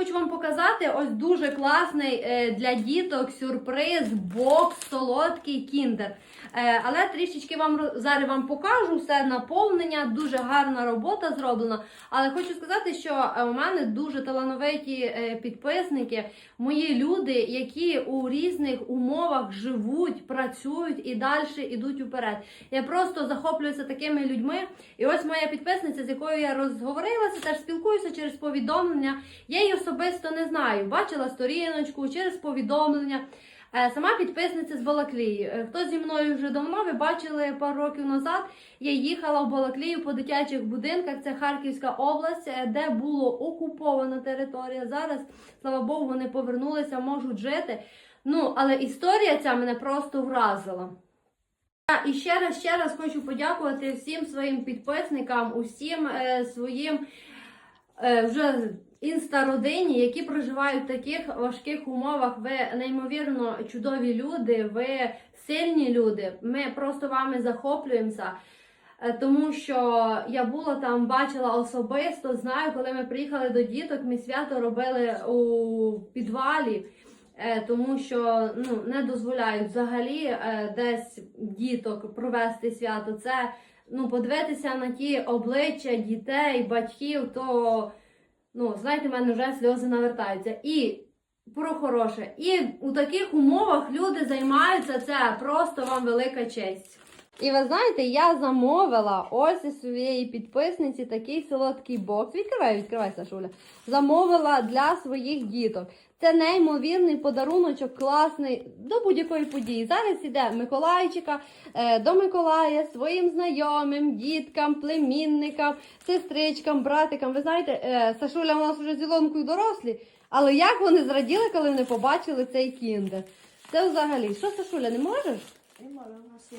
хочу вам показати ось дуже класний е, для діток сюрприз, бокс, солодкий кіндер. Е, але трішечки вам зараз вам покажу все наповнення, дуже гарна робота зроблена. Але хочу сказати, що е, у мене дуже талановиті підписники, мої люди, які у різних умовах живуть, працюють і далі йдуть уперед. Я просто захоплююся такими людьми. І ось моя підписниця, з якою я розговорилася, теж спілкуюся через повідомлення. Я її особисто не знаю. Бачила сторіночку через повідомлення. Е, Сама підписниця з Балаклії. Е, Хто зі мною вже давно, ви бачили пару років назад. Я їхала в Балаклію по дитячих будинках. Це Харківська область, е, де було окупована територія. Зараз, слава Богу, вони повернулися, можуть жити. Ну, але історія ця мене просто вразила. І ще раз, ще раз хочу подякувати всім своїм підписникам, усім е, своїм вже інстародині, які проживають в таких важких умовах. Ви неймовірно чудові люди, ви сильні люди. Ми просто вами захоплюємося. Е, Тому що я була там, бачила особисто, знаю, коли ми приїхали до діток, ми свято робили у підвалі, е, тому що ну, не дозволяють взагалі е, десь діток провести свято. Це ну, подивитися на ті обличчя дітей, батьків, то ну, знаєте, в мене вже сльози навертаються. І про хороше. І у таких умовах люди займаються це просто вам велика честь. І ви знаєте, я замовила ось із своєї підписниці такий солодкий бокс. Відкривай, відкривай, Сашуля. Замовила для своїх діток. Це неймовірний подаруночок, класний до будь-якої події. Зараз іде Миколайчика е, до Миколая своїм знайомим, діткам, племінникам, сестричкам, братикам. Ви знаєте, е, Сашуля у нас вже з Ілонкою дорослі, але як вони зраділи, коли вони побачили цей кіндер. Це взагалі. Що, Сашуля, не можеш? Не можу, у нас є.